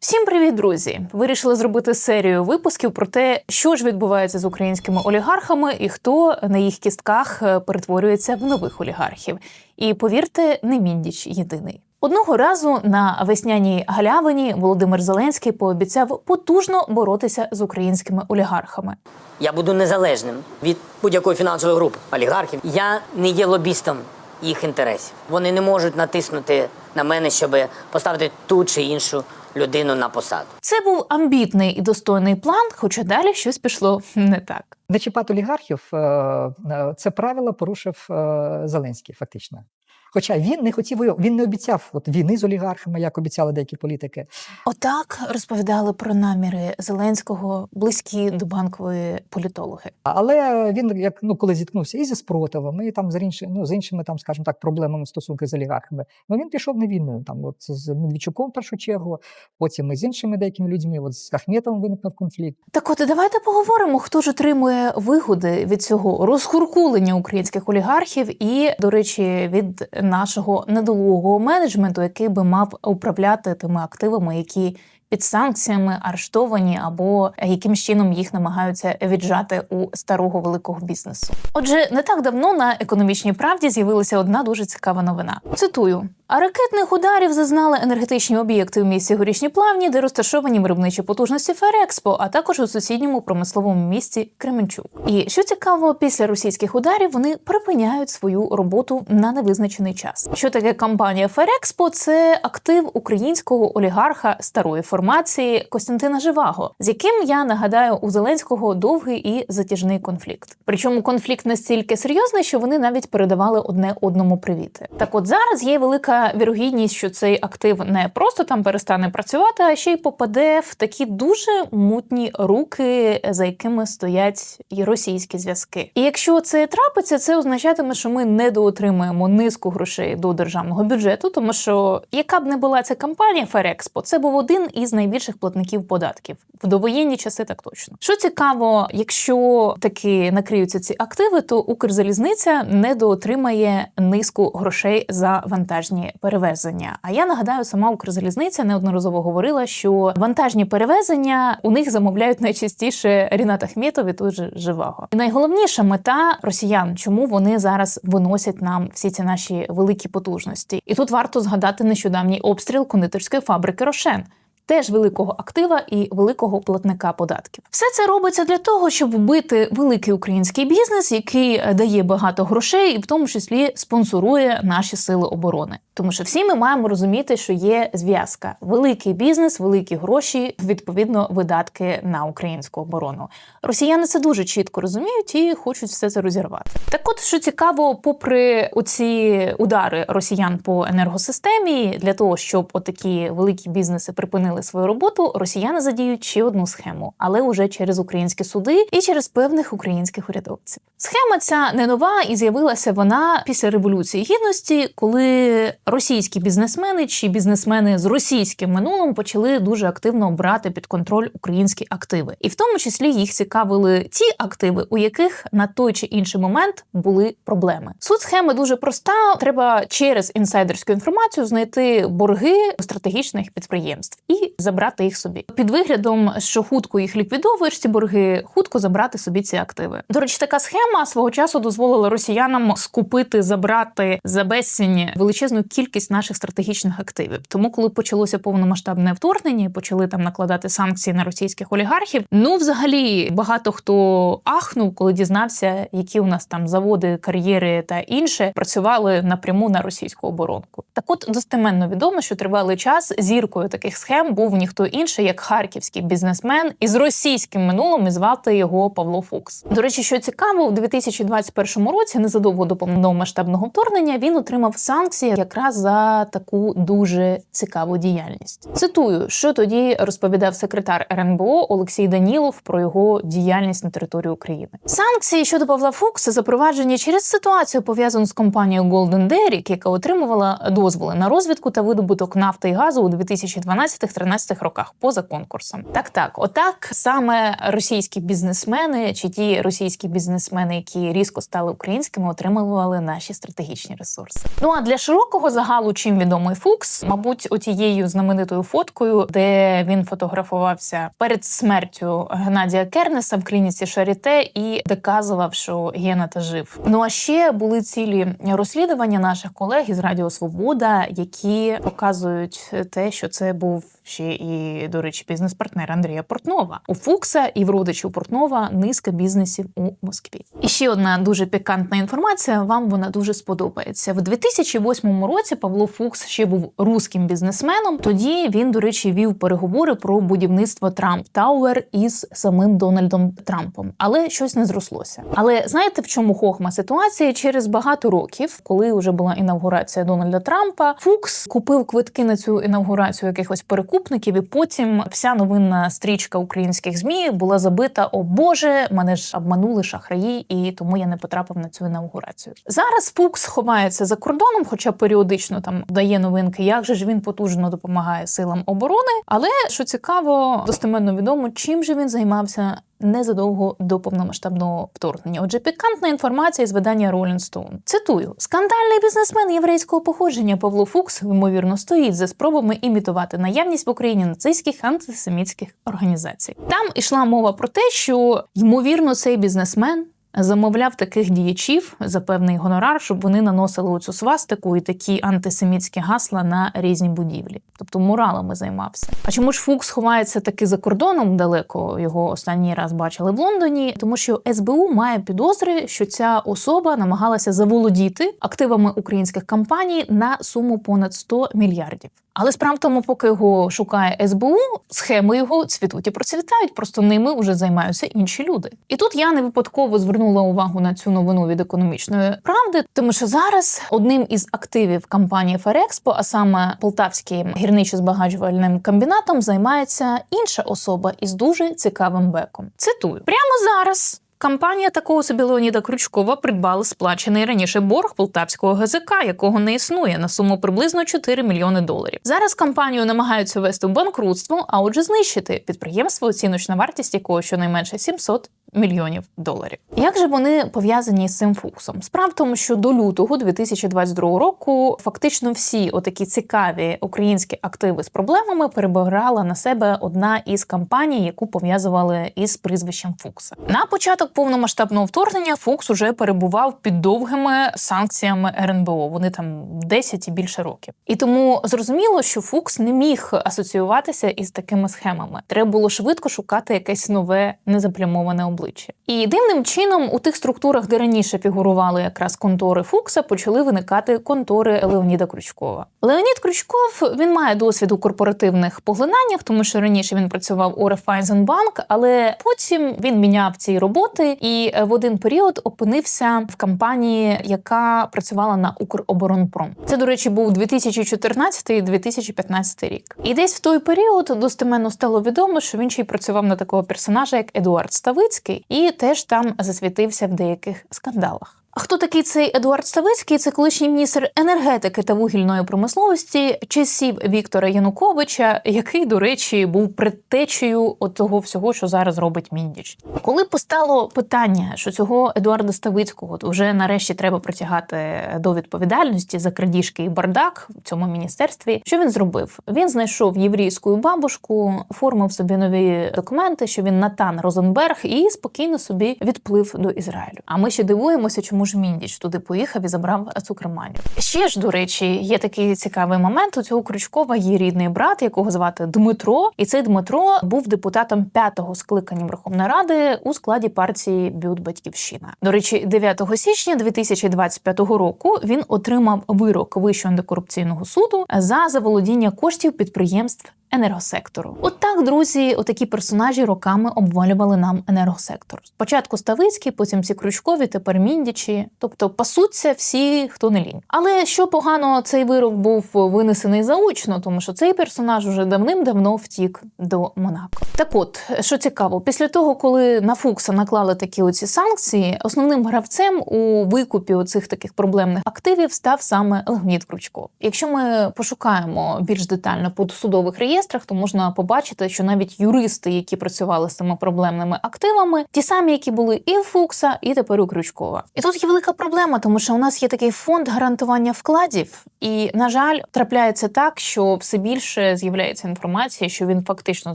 Всім привіт, друзі! Вирішили зробити серію випусків про те, що ж відбувається з українськими олігархами і хто на їх кістках е, перетворюється в нових олігархів. І повірте, не міндіч єдиний. Одного разу на весняній галявині Володимир Зеленський пообіцяв потужно боротися з українськими олігархами. Я буду незалежним від будь-якої фінансової групи олігархів. Я не є лобістом їх інтересів. Вони не можуть натиснути на мене, щоб поставити ту чи іншу людину на посаду. Це був амбітний і достойний план, хоча далі щось пішло не так. Не чіпати олігархів е, е, це правило порушив е, Зеленський, фактично. Хоча він не хотів воювати, він не обіцяв от війни з олігархами, як обіцяли деякі політики. Отак розповідали про наміри Зеленського близькі до банкової політологи. Але він, як ну, коли зіткнувся і зі спротивом, і там з іншими, ну, з іншими, там, скажімо так, проблемами стосунки з олігархами, ну він пішов на війну. Там, от з Медведчуком в першу чергу, потім і з іншими деякими людьми. От з Ахметовим виникнув конфлікт. Так, от давайте поговоримо, хто ж отримує вигоди від цього розхуркулення українських олігархів, і, до речі, від нашого недолугого менеджменту, який би мав управляти тими активами, які під санкціями арештовані, або якимсь чином їх намагаються віджати у старого великого бізнесу. Отже, не так давно на економічній правді з'явилася одна дуже цікава новина. Цитую. А ракетних ударів зазнали енергетичні об'єкти в місті Горішні Плавні, де розташовані виробничі потужності Ферекспо, а також у сусідньому промисловому місті Кременчук. І що цікаво, після російських ударів вони припиняють свою роботу на невизначений час. Що таке компанія Ферекспо? Це актив українського олігарха старої формації Костянтина Живаго, з яким я нагадаю у Зеленського довгий і затяжний конфлікт. Причому конфлікт настільки серйозний, що вони навіть передавали одне одному привіти. Так, от зараз є велика вірогідність, що цей актив не просто там перестане працювати, а ще й попаде в такі дуже мутні руки, за якими стоять і російські зв'язки. І якщо це трапиться, це означатиме, що ми недоотримуємо низку грошей до державного бюджету, тому що яка б не була ця компанія Ферекспо, це був один із найбільших платників податків в довоєнні часи. Так точно, що цікаво, якщо таки накриються ці активи, то Укрзалізниця недоотримає низку грошей за вантажні перевезення. А я нагадаю, сама Укрзалізниця неодноразово говорила, що вантажні перевезення у них замовляють найчастіше Рінат Ахметов і тут же Живаго. І найголовніша мета росіян, чому вони зараз виносять нам всі ці наші великі потужності. І тут варто згадати нещодавній обстріл кондитерської фабрики Рошен. Теж великого актива і великого платника податків. Все це робиться для того, щоб вбити великий український бізнес, який дає багато грошей, і в тому числі спонсорує наші сили оборони. Тому що всі ми маємо розуміти, що є зв'язка: великий бізнес, великі гроші, відповідно, видатки на українську оборону. Росіяни це дуже чітко розуміють і хочуть все це розірвати. Так, от що цікаво, попри оці удари росіян по енергосистемі, для того, щоб отакі великі бізнеси припинили свою роботу, росіяни задіють ще одну схему, але уже через українські суди і через певних українських урядовців. Схема ця не нова і з'явилася вона після революції гідності, коли російські бізнесмени чи бізнесмени з російським минулим почали дуже активно брати під контроль українські активи, і в тому числі їх цікавили ті активи, у яких на той чи інший момент були проблеми. Суть схеми дуже проста. Треба через інсайдерську інформацію знайти борги стратегічних підприємств і забрати їх собі під виглядом, що хутко їх ліквідовуєш ці борги, хутко забрати собі ці активи. До речі, така схема свого часу дозволила росіянам скупити, забрати за безцінь величезну кількість наших стратегічних активів. Тому, коли почалося повномасштабне вторгнення, почали там накладати санкції на російських олігархів. Ну, взагалі, багато хто ахнув, коли дізнався, які у нас там заводи, кар'єри та інше працювали напряму на російську оборонку. Так, от достеменно відомо, що тривалий час зіркою таких схем був ніхто інший, як харківський бізнесмен із російським минулим і звати його Павло Фукс. До речі, що цікаво, у 2021 році, незадовго до повномасштабного вторгнення, він отримав санкції якраз за таку дуже цікаву діяльність. Цитую, що тоді розповідав секретар РНБО Олексій Данілов про його діяльність на території України. Санкції щодо Павла Фукса запроваджені через ситуацію пов'язану з компанією Golden Derrick, яка отримувала дозволи на розвідку та видобуток нафти і газу у 2012-13 13 роках поза конкурсом. Так, так, отак саме російські бізнесмени чи ті російські бізнесмени, які різко стали українськими, отримували наші стратегічні ресурси. Ну а для широкого загалу, чим відомий Фукс, мабуть, отією знаменитою фоткою, де він фотографувався перед смертю Геннадія Кернеса в клініці Шаріте і доказував, що Гена жив. Ну а ще були цілі розслідування наших колег із Радіо Свобода, які показують те, що це був ще і, до речі, бізнес-партнер Андрія Портнова. У Фукса і в родичів Портнова низка бізнесів у Москві. І ще одна дуже пікантна інформація. Вам вона дуже сподобається. В 2008 році Павло Фукс ще був руським бізнесменом. Тоді він, до речі, вів переговори про будівництво Трамп Тауер із самим Дональдом Трампом, але щось не зрослося. Але знаєте, в чому хохма ситуації? Через багато років, коли вже була інавгурація Дональда Трампа, Фукс купив квитки на цю інавгурацію якихось перекупників, і потім вся новинна стрічка українських змі була забита: о Боже, мене ж обманули шахраї, і тому я не потрапив на цю інавгурацію. Зараз Фукс ховається за кордоном, хоча періодично там дає новинки, як же ж він потужно допомагає силам оборони. Але що цікаво, достеменно відомо, чим же він займався незадовго до повномасштабного вторгнення. Отже, пікантна інформація з видання Rolling Stone. Цитую: скандальний бізнесмен єврейського походження Павло Фукс ймовірно стоїть за спробами імітувати наявність в Україні нацистських антисемітських організацій. Там ішла мова про те, що ймовірно цей бізнесмен. Замовляв таких діячів за певний гонорар, щоб вони наносили оцю свастику і такі антисемітські гасла на різні будівлі. Тобто муралами займався. А чому ж Фукс ховається таки за кордоном далеко? Його останній раз бачили в Лондоні, тому що СБУ має підозри, що ця особа намагалася заволодіти активами українських компаній на суму понад 100 мільярдів. Але справа в тому, поки його шукає СБУ, схеми його цвітуть і процвітають, просто ними вже займаються інші люди. І тут я не випадково звернула увагу на цю новину від економічної правди, тому що зараз одним із активів компанії Ферекспо, а саме Полтавським гірничо-збагачувальним комбінатом, займається інша особа із дуже цікавим беком. Цитую прямо зараз. Компанія такого собі Леоніда Крючкова придбала сплачений раніше борг полтавського ГЗК, якого не існує на суму приблизно 4 мільйони доларів. Зараз компанію намагаються ввести в банкрутство, а отже, знищити підприємство, оціночна вартість якого щонайменше 700 мільйонів доларів. Як же вони пов'язані з цим фуксом? Справа в тому, що до лютого 2022 року фактично всі отакі цікаві українські активи з проблемами перебирала на себе одна із компаній, яку пов'язували із прізвищем Фукса. На початок повномасштабного вторгнення Фукс уже перебував під довгими санкціями РНБО. Вони там 10 і більше років. І тому зрозуміло, що Фукс не міг асоціюватися із такими схемами. Треба було швидко шукати якесь нове незаплямоване обличчя. І дивним чином у тих структурах, де раніше фігурували якраз контори Фукса, почали виникати контори Леоніда Крючкова. Леонід Крючков він має досвід у корпоративних поглинаннях, тому що раніше він працював у Райфайзенбанк, але потім він міняв ці роботи і в один період опинився в компанії, яка працювала на Укроборонпром. Це, до речі, був 2014-2015 рік. І десь в той період достеменно стало відомо, що він ще й працював на такого персонажа, як Едуард Ставицький, і теж там засвітився в деяких скандалах. Хто такий цей Едуард Ставицький? Це колишній міністр енергетики та вугільної промисловості часів Віктора Януковича, який, до речі, був предтечею того всього, що зараз робить Міндіч. Коли постало питання, що цього Едуарда Ставицького вже нарешті треба притягати до відповідальності за крадіжки і бардак в цьому міністерстві, що він зробив? Він знайшов єврейську бабушку, оформив собі нові документи, що він Натан Розенберг, і спокійно собі відплив до Ізраїлю. А ми ще дивуємося, чому ж Міндіч туди поїхав і забрав цукерманю. Ще ж, до речі, є такий цікавий момент. У цього Крючкова є рідний брат, якого звати Дмитро, і цей Дмитро був депутатом п'ятого скликання Верховної Ради у складі партії Бют Батьківщина. До речі, 9 січня 2025 року він отримав вирок Вищого антикорупційного суду за заволодіння коштів підприємств енергосектору. От так, друзі, отакі персонажі роками обвалювали нам енергосектор. Спочатку Ставицький, потім ці Крючкові, тепер Міндічі. Тобто пасуться всі, хто не лінь. Але що погано, цей вирок був винесений заочно, тому що цей персонаж уже давним-давно втік до Монако. Так от, що цікаво, після того, коли на Фукса наклали такі оці санкції, основним гравцем у викупі оцих таких проблемних активів став саме Леонід Крючков. Якщо ми пошукаємо більш детально по судових реєстрах, реєстрах, то можна побачити, що навіть юристи, які працювали з цими проблемними активами, ті самі, які були і в Фукса, і тепер у Крючкова. І тут є велика проблема, тому що у нас є такий фонд гарантування вкладів, і на жаль, трапляється так, що все більше з'являється інформація, що він фактично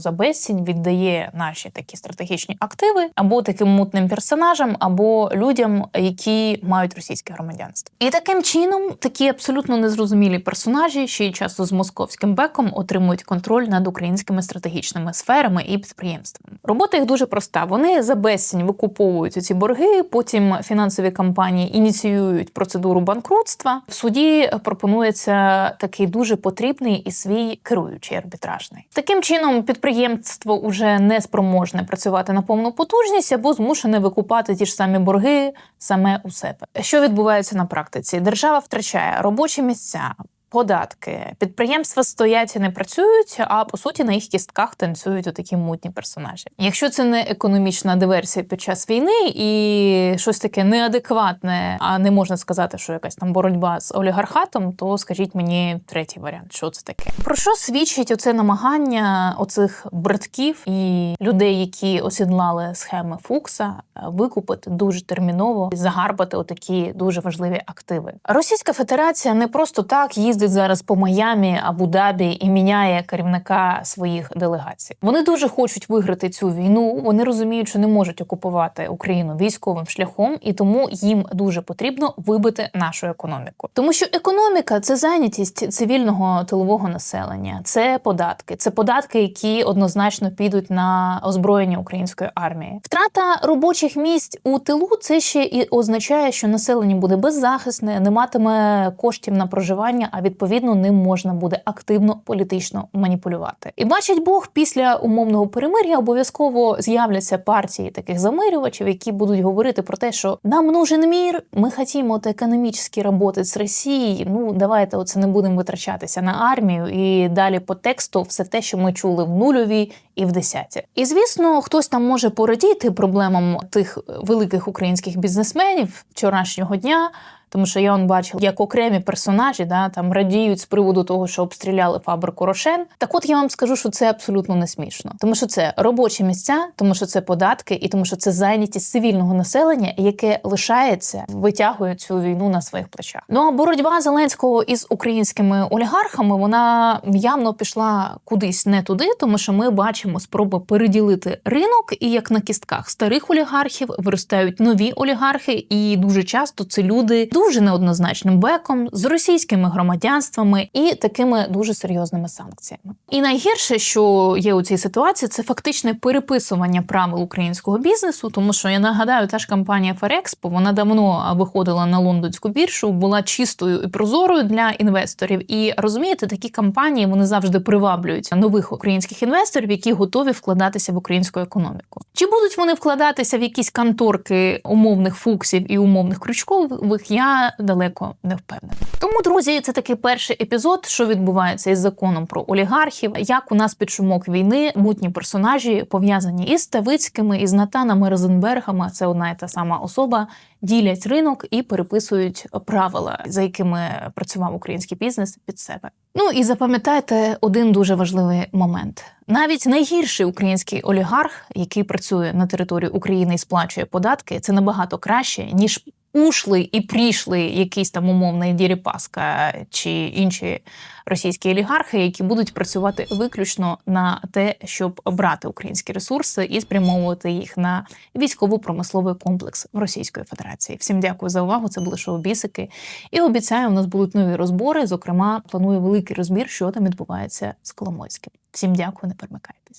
за безцінь віддає наші такі стратегічні активи або таким мутним персонажам, або людям, які мають російське громадянство. І таким чином такі абсолютно незрозумілі персонажі, ще й часто з московським беком, отримують контроль над українськими стратегічними сферами і підприємствами. Робота їх дуже проста. Вони за безцінь викуповують ці борги. Потім фінансові компанії ініціюють процедуру банкрутства. В суді пропонується такий дуже потрібний і свій керуючий арбітражний. Таким чином, підприємство уже не спроможне працювати на повну потужність або змушене викупати ті ж самі борги саме у себе. Що відбувається на практиці? Держава втрачає робочі місця. Податки підприємства стоять і не працюють, а по суті на їх кістках танцюють отакі мутні персонажі. Якщо це не економічна диверсія під час війни і щось таке неадекватне, а не можна сказати, що якась там боротьба з олігархатом, то скажіть мені третій варіант, що це таке. Про що свідчить оце намагання оцих братків і людей, які осідлали схеми Фукса, викупити дуже терміново і загарбати отакі дуже важливі активи. Російська Федерація не просто так їздить зараз по Майамі, Абу-Дабі і міняє керівника своїх делегацій. Вони дуже хочуть виграти цю війну. Вони розуміють, що не можуть окупувати Україну військовим шляхом, і тому їм дуже потрібно вибити нашу економіку. Тому що економіка це зайнятість цивільного тилового населення, це податки, це податки, які однозначно підуть на озброєння української армії. Втрата робочих місць у тилу це ще і означає, що населення буде беззахисне, не матиме коштів на проживання, а відповідно ним можна буде активно політично маніпулювати. І бачить Бог, після умовного перемир'я обов'язково з'являться партії таких замирювачів, які будуть говорити про те, що нам нужен мір, ми хотімо от економічні роботи з Росією. Ну давайте оце не будемо витрачатися на армію і далі по тексту все те, що ми чули в нульовій і в десяті. І звісно, хтось там може порадіти проблемам тих великих українських бізнесменів вчорашнього дня. Тому що я он бачив, як окремі персонажі да, там радіють з приводу того, що обстріляли фабрику Рошен. Так от я вам скажу, що це абсолютно не смішно, тому що це робочі місця, тому що це податки, і тому що це зайнятість цивільного населення, яке лишається, витягує цю війну на своїх плечах. Ну а боротьба Зеленського із українськими олігархами вона явно пішла кудись не туди, тому що ми бачимо спроби переділити ринок, і як на кістках старих олігархів виростають нові олігархи, і дуже часто це люди дуже неоднозначним беком з російськими громадянствами і такими дуже серйозними санкціями. І найгірше, що є у цій ситуації, це фактичне переписування правил українського бізнесу, тому що я нагадаю, та ж компанія Ферекспо вона давно виходила на лондонську біржу, була чистою і прозорою для інвесторів. І розумієте, такі компанії вони завжди приваблюють нових українських інвесторів, які готові вкладатися в українську економіку. Чи будуть вони вкладатися в якісь конторки умовних фуксів і умовних крючкових? Я далеко не впевнена. Тому, друзі, це такий перший епізод, що відбувається із законом про олігархів, як у нас під шумок війни мутні персонажі пов'язані із Ставицькими, із Натанами Розенбергами. Це одна і та сама особа. Ділять ринок і переписують правила, за якими працював український бізнес під себе. Ну і запам'ятайте один дуже важливий момент: навіть найгірший український олігарх, який працює на території України і сплачує податки, це набагато краще ніж ушлий і прийшлий якийсь там умовний Діріпаска чи інші російські олігархи, які будуть працювати виключно на те, щоб брати українські ресурси і спрямовувати їх на військово-промисловий комплекс Російської Федерації. Всім дякую за увагу. Це були шоу бісики. І обіцяю, у нас будуть нові розбори. Зокрема, планую великий розбір, що там відбувається з Коломойським. Всім дякую, не перемикайтесь.